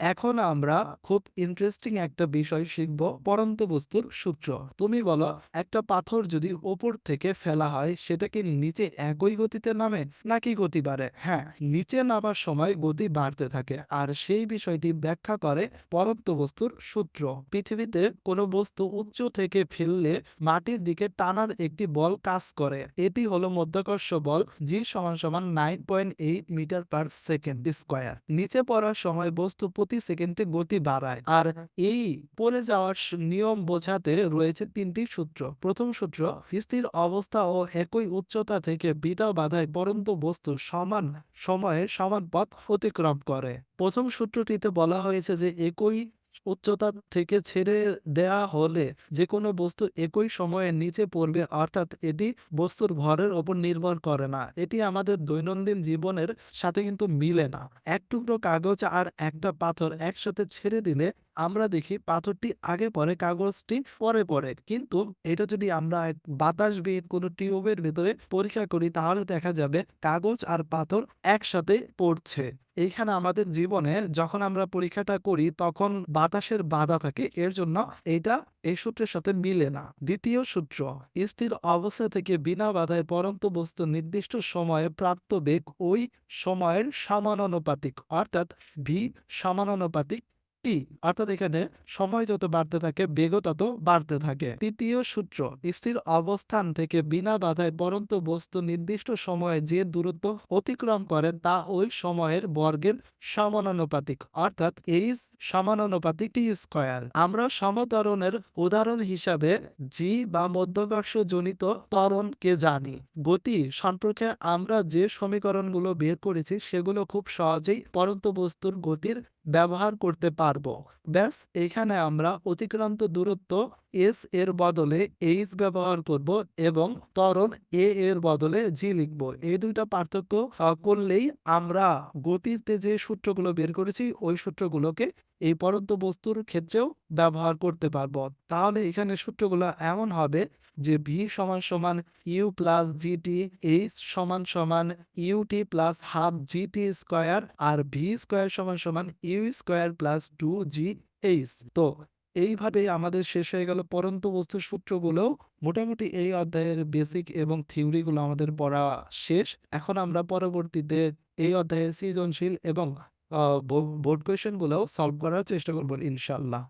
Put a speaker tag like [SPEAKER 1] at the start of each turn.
[SPEAKER 1] এখন আমরা খুব ইন্টারেস্টিং একটা বিষয় শিখব পরন্ত বস্তুর সূত্র। তুমি বলো একটা পাথর যদি ওপর থেকে ফেলা হয় সেটা কি নিচে একই গতিতে নামে নাকি গতি বাড়ে? হ্যাঁ নিচে নামার সময় গতি বাড়তে থাকে। আর সেই বিষয়টি ব্যাখ্যা করে পরন্ত বস্তুর সূত্র। পৃথিবীতে কোনো বস্তু উচ্চ থেকে ফেললে মাটির দিকে টানার একটি বল কাজ করে। এটি হলো মধ্যাকর্ষ বল জি সমান সমান nine point eight metre per second square নিচে পড়ার সময় বস্তু প্রতি সেকেন্ডে গতি বাড়ায়। আর এই পড়ে যাওয়ার নিয়ম বোঝাতে রয়েছে তিনটি সূত্র। প্রথম সূত্র স্থির অবস্থা ও একই উচ্চতা থেকে বিটা বাধায় পরন্ত বস্তু সমান সময়ে সমান পথ অতিক্রম করে। প্রথম সূত্রটিতে বলা হয়েছে যে একই উচ্চতা থেকে ছেড়ে দেয়া হলে যে কোনো বস্তু একই সময়ে নিচে পড়বে, অর্থাৎ এটি বস্তুর ভরের ওপর নির্ভর করে না। এটি আমাদের দৈনন্দিন জীবনের সাথে কিন্তু মিলে না। এক টুকরো কাগজ আর একটা পাথর একসাথে ছেড়ে দিলে আমরা দেখি পাথরটি আগে পরে কাগজটি পরে পরে কিন্তু এটা যদি আমরা বাতাসবিহীন কোনো টিউবের ভিতরে পরীক্ষা করি, তাহলে দেখা যাবে কাগজ আর পাথর একসাথে পড়ছে। এইখানে আমাদের জীবনে যখন আমরা পরীক্ষাটা করি, তখন বাতাসের বাধা থাকে। এর জন্য এটা এই সূত্রের সাথে মিলে না। দ্বিতীয় সূত্র, স্থির অবস্থা থেকে বিনা বাধায় পরন্ত বস্তু নির্দিষ্ট সময়ে প্রাপ্ত বেগ ওই সময়ের সমানুপাতিক, অর্থাৎ ভি সমানুপাতিক টি অর্থাৎ এখানে সময় যত বাড়তে থাকে, বেগও তত বাড়তে থাকে। তৃতীয় সূত্র, স্থির অবস্থান থেকে বিনা বাধায় পরন্ত বস্তু নির্দিষ্ট সময়ে যে দূরত্ব অতিক্রম করে, তা ওই সময়ের বর্গের সমানুপাতিক, অর্থাৎ এইচ সমানুপাতিক টি স্কয়ার আমরা সমতরণের উদাহরণ হিসাবে জি বা মধ্যকর্ষ জনিত ত্বরণকে জানি। গতি সম্পর্কে আমরা যে সমীকরণগুলো বের করেছি, সেগুলো খুব সহজেই পরন্ত বস্তুর গতির ব্যবহার করতে পারব। ব্যাস, এখানে আমরা অতিক্রান্ত দূরত্ব এস এর বদলে এইচ ব্যবহার করব এবং ত্বরণ এ এর বদলে জি লিখব। এই দুইটা পার্থক্য করলেই আমরা গতিতে যে সূত্রগুলো বের করেছি, ওই সূত্রগুলোকে এই পরন্ত বস্তুর ক্ষেত্রেও ব্যবহার করতে পারব। তাহলে এখানে সূত্রগুলো এমন হবে যে ভি সমান সমান ইউ প্লাস জিটি এইচ সমান সমান U T plus half G T square আর ভি স্কোয়ার সমান সমান U square plus two G H তো এইভাবে আমাদের শেষ হয়ে গেল পরন্ত বস্তুর সূত্রগুলো। মোটামুটি এই অধ্যায়ের বেসিক এবং থিওরিগুলো আমাদের পড়া শেষ। এখন আমরা পরবর্তীতে এই অধ্যায়ের সৃজনশীল এবং বোর্ড কোয়েশ্চেনগুলো সলভ করার চেষ্টা করব ইনশাল্লাহ।